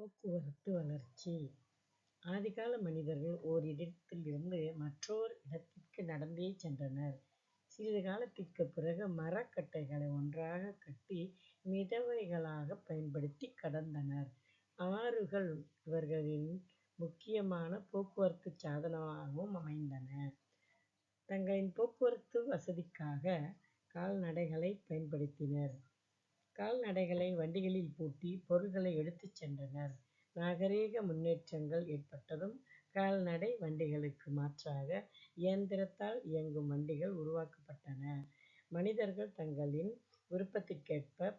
போக்குவரத்து வளர்ச்சி ஆதிகால மனிதர்கள் ஓரிடத்திலிருந்து மற்றோர் இடத்திற்கு நடந்தே சென்றனர். சிறிது காலத்திற்கு பிறகு மரக்கட்டைகளை ஒன்றாக கட்டி மிதவைகளாக பயன்படுத்தி கடந்தனர். ஆறுகள் இவர்களின் முக்கியமான போக்குவரத்து சாதனமாகவும் அமைந்தன. தங்களின் போக்குவரத்து வசதிக்காக கால்நடைகளை பயன்படுத்தினர். கால்நடைகளை வண்டிகளில் பூட்டி பொருட்களை எடுத்துச் சென்றனர். நாகரிக முன்னேற்றங்கள் ஏற்பட்டதும் கால்நடை வண்டிகளுக்கு மாற்றாக இயந்திரத்தால் இயங்கும் வண்டிகள் உருவாக்கப்பட்டன. மனிதர்கள் தங்களின் விருப்பத்திற்கேற்ப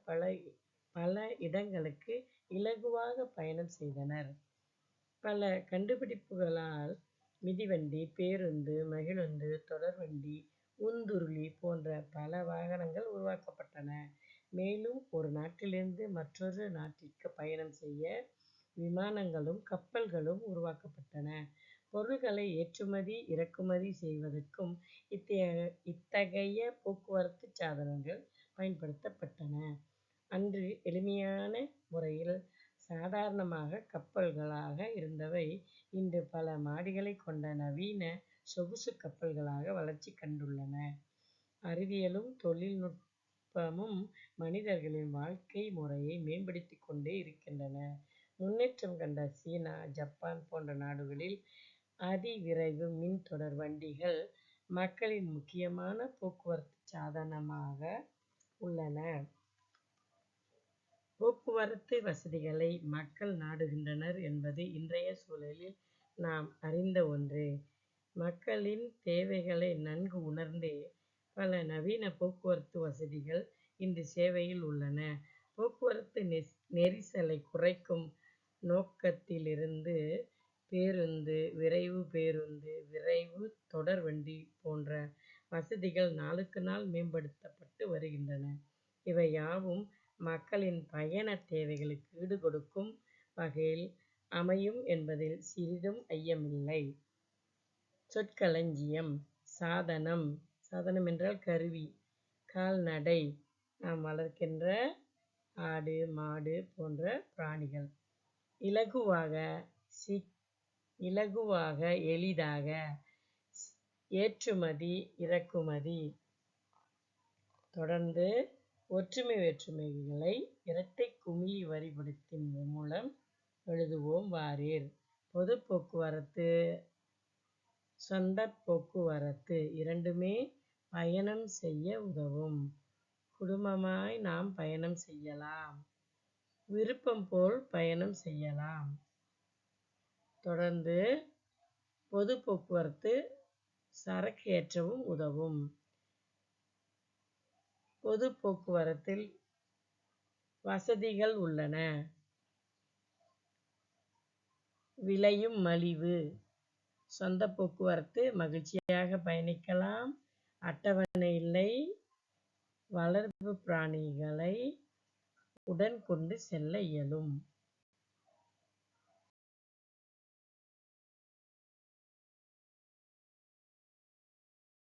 பல இடங்களுக்கு இலகுவாக பயணம் செய்தனர். பல கண்டுபிடிப்புகளால் மிதிவண்டி, பேருந்து, மகிழுந்து, தொடர்வண்டி, உந்துருளி போன்ற பல வாகனங்கள் உருவாக்கப்பட்டன. மேலும் ஒரு நாட்டிலிருந்து மற்றொரு நாட்டிற்கு பயணம் செய்ய விமானங்களும் கப்பல்களும் உருவாக்கப்பட்டன. பொருள்களை ஏற்றுமதி இறக்குமதி செய்வதற்கும் இத்தகைய போக்குவரத்துச் சாதனங்கள் பயன்படுத்தப்பட்டன. அன்று எளிமையான முறையில் சாதாரணமாக கப்பல்களாக இருந்தவை இன்று பல மாடிகளைக் கொண்ட நவீன சொகுசுக் கப்பல்களாக வளர்ச்சி கண்டுள்ளன. அறிவியலும் தொழில்நுட்ப நுட்பமும் மனிதர்களின் வாழ்க்கை முறையை மேம்படுத்திக் கொண்டே இருக்கின்றன. முன்னேற்றம் கண்ட சீனா, ஜப்பான் போன்ற நாடுகளில் அதிவிரைவு மின் தொடர் வண்டிகள் மக்களின் முக்கியமான போக்குவரத்துச் சாதனமாக உள்ளன. போக்குவரத்து வசதிகளை மக்கள் நாடுகின்றனர் என்பது இன்றைய சூழலில் நாம் அறிந்த ஒன்றே. மக்களின் தேவைகளை நன்கு உணர்ந்தே பல நவீன போக்குவரத்து வசதிகள் இன்று சேவையில் உள்ளன. போக்குவரத்து நெரிசலை குறைக்கும் நோக்கத்திலிருந்து பேருந்து, விரைவு பேருந்து, விரைவு தொடர்வண்டி போன்ற வசதிகள் நாளுக்கு நாள் மேம்படுத்தப்பட்டு வருகின்றன. இவை யாவும் மக்களின் பயண தேவைகளுக்கு ஈடுகொடுக்கும் வகையில் அமையும் என்பதில் சிறிதும் ஐயமில்லை. சொற்களஞ்சியம் சாதனம் சாதனம் என்றால் கருவி. கால்நடை நாம் வளர்க்கின்ற ஆடு மாடு போன்ற பிராணிகள். இலகுவாக இலகுவாக எளிதாக ஏற்றுமதி இறக்குமதி. தொடர்ந்து ஒற்றுமை வேற்றுமைகளை இரட்டை குமிழி வரைபடத்தின் மூலம் எழுதுவோம் வாரீர். பொதுப் போக்குவரத்து சொந்த போக்குவரத்து இரண்டுமே பயணம் செய்ய உதவும். குடும்பமாய் நாம் பயணம் செய்யலாம். விருப்பம் போல் பயணம் செய்யலாம். தொடர்ந்து பொது போக்குவரத்து சரக்கு ஏற்றவும் உதவும். பொதுப் போக்குவரத்தில் வசதிகள் உள்ளன. விலையும் மலிவு. சொந்த போக்குவரத்து மகிழ்ச்சியாக பயணிக்கலாம். அட்டவணை இல்லை. வளர்ப்புப் பிராணிகளை உடன் கொண்டு செல்ல இயலும்.